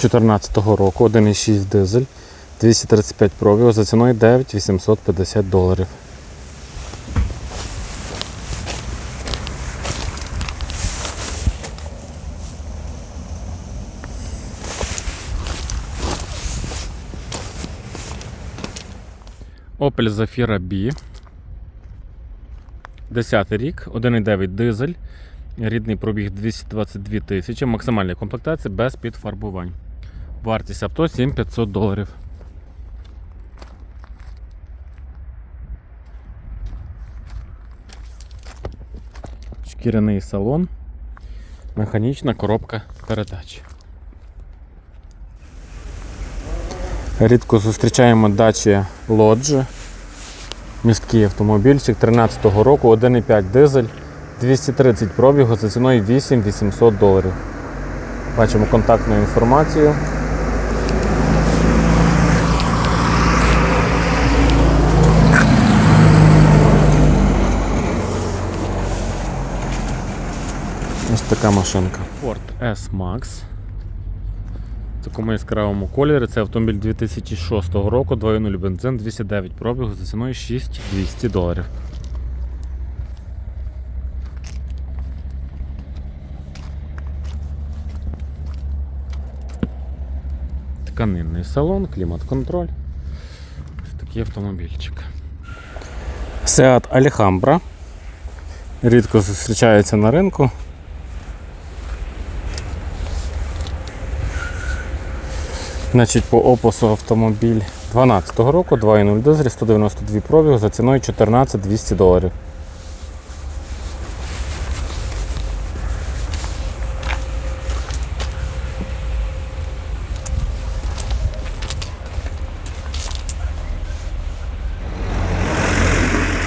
2014 року, 1,6 дизель, 235 пробігу за ціною 9850 доларів. Opel Zafira B. 10 рік, 1,9 дизель. Рідний пробіг 222 тисячі, максимальна комплектація без підфарбувань. Вартість авто 7500 доларів. Шкіряний салон, механічна коробка передач. Рідко зустрічаємо дачі лоджі. Місткий автомобільчик 13-го року, 1,5 дизель, 230 пробігу за ціною 8800 доларів. Бачимо контактну інформацію. Ось така машинка. Ford S-Max. В такому яскравому кольорі. Це автомобіль 2006 року, 2.0 бензин, 209 пробігу за ціною 6200 доларів. Тканинний салон, клімат-контроль. Ось такий автомобільчик. Seat Alhambra. Рідко зустрічається на ринку. Значить, по опису автомобіль 12 року, 2.0 дизель, 192 пробіг за ціною 14 200 доларів.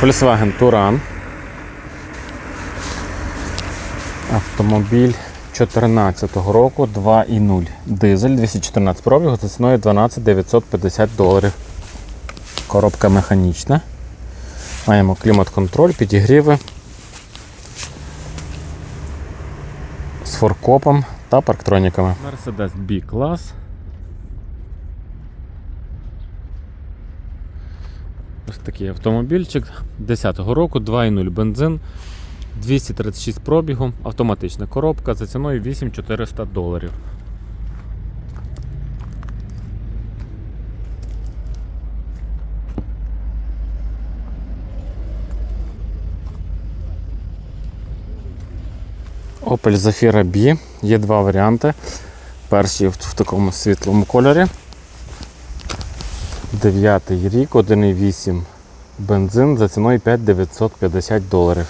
Volkswagen Touran. Автомобіль 2014 року 2.0 дизель 214 пробігу за ціною 12 950 доларів. Коробка механічна. Маємо клімат-контроль, підігріви з форкопом та парктроніками. Mercedes B-клас. Ось такий автомобільчик 10-го року, 2.0 бензин. 236 пробігу, автоматична коробка за ціною 8400 доларів. Opel Zafira B. Є два варіанти. Перший в такому світлому кольорі. 9 рік, 1,8 бензин за ціною 5950 доларів.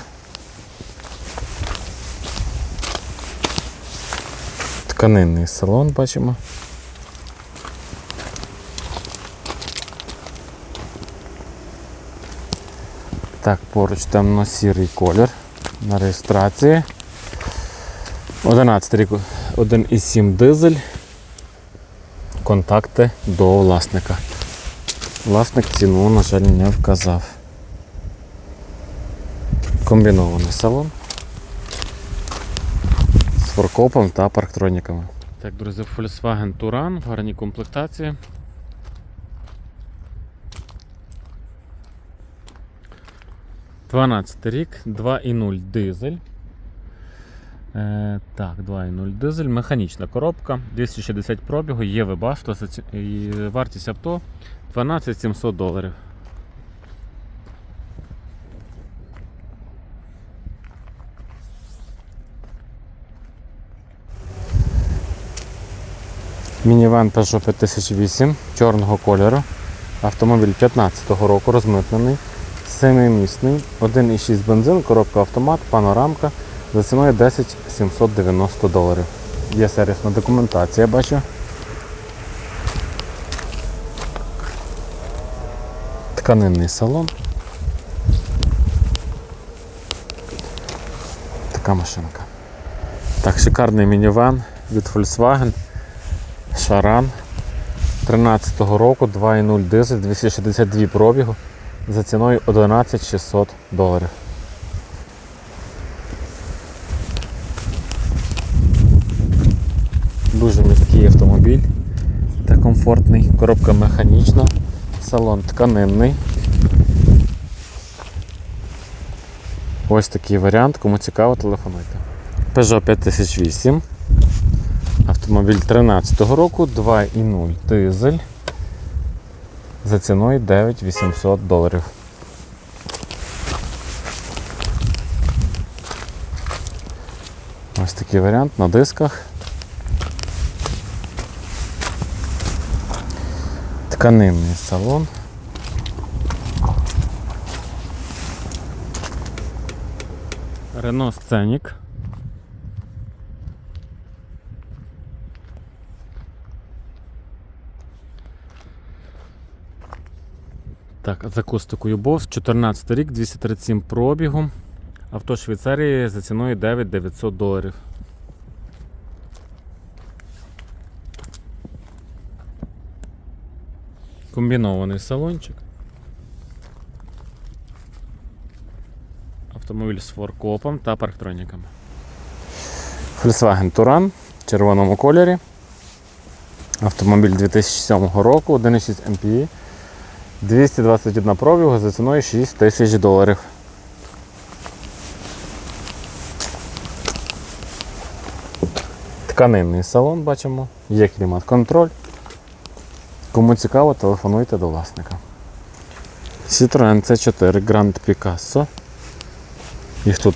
Тканинний салон бачимо. Так, поруч темно-сірий колір на реєстрації. 11 рік 1,7 дизель. Контакти до власника. Власник ціну, на жаль, не вказав. Комбінований салон форкопом та парктроніками. Так, друзі, Volkswagen Touran в гарній комплектації. Дванадцятий рік, 2,0 дизель. Е, так, 2.0 дизель, механічна коробка, 260 пробігу, є вебасто, і вартість авто 12 700 доларів. Мінівен Peugeot 5008 чорного кольору. Автомобіль 15-го року розмитнений, 7-місний, 1,6 бензин, коробка автомат, панорамка за ціною 10 790 доларів. Є сервісна документація, бачу. Тканинний салон. Така машинка. Так, шикарний мінівен від Volkswagen. Шаран 13-го року 2.0 дизель 262 пробігу за ціною 11 600 доларів. Дуже міський автомобіль та комфортний. Коробка механічна, салон тканинний. Ось такий варіант, кому цікаво, телефонуйте. Peugeot 5008. Автомобіль 13-го року 2.0 дизель за ціною 9800 доларів. Ось такий варіант на дисках. Тканинний салон. Рено Сценік. Так, з акустикою Bose, 14 рік, 237 пробігу. Авто Швейцарії за ціною 9900 доларів. Комбінований салончик. Автомобіль з форкопом та парктроніками. Volkswagen Touran в червоному кольорі. Автомобіль 2007 року, 1,6 MPI. 221 пробігу за ціною 6 тисяч доларів. Тканинний салон бачимо, є клімат-контроль. Кому цікаво, телефонуйте до власника. Citroen C4 Grand Picasso. Їх тут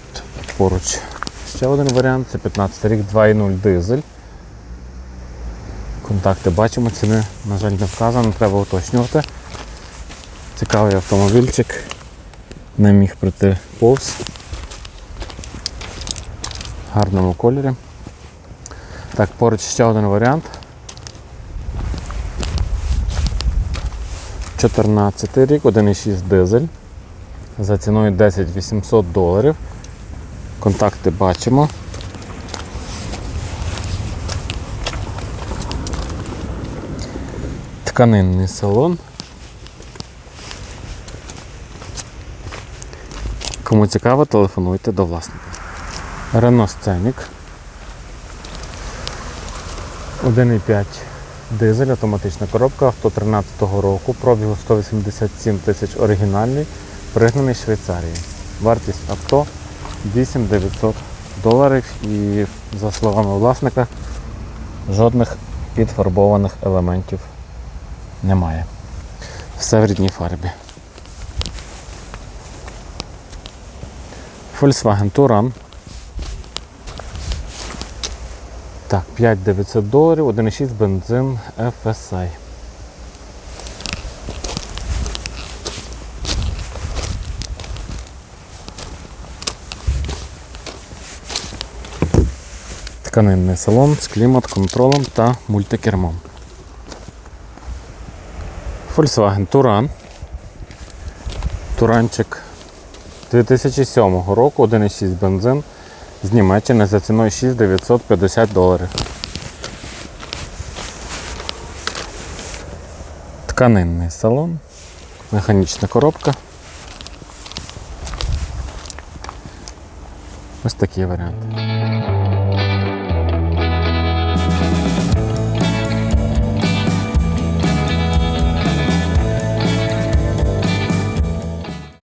поруч ще один варіант, це 15 рік 2.0 дизель. Контакти бачимо, ціни, на жаль, не вказано, треба уточнювати. Цікавий автомобільчик. Не міг пройти повз. В гарному кольорі. Так, поруч ще один варіант. 14 рік, 1,6 дизель. За ціною 10 800 доларів. Контакти бачимо. Тканинний салон. Кому цікаво, телефонуйте до власника. Renault Scenic. 1,5 дизель, автоматична коробка, авто 13-го року, пробігу 187 тисяч оригінальний, пригнаний Швейцарії. Вартість авто 8900 доларів і, за словами власника, жодних підфарбованих елементів немає. Все в рідній фарбі. Volkswagen Touran. Так, 5900 доларів, 1,6 бензин FSI. Тканинний салон з клімат-контролем та мультикермом. Volkswagen Touran. Туранчик 2007 року 1,6 бензин з Німеччини за ціною 6950 доларів. Тканинний салон, механічна коробка. Ось такий варіант.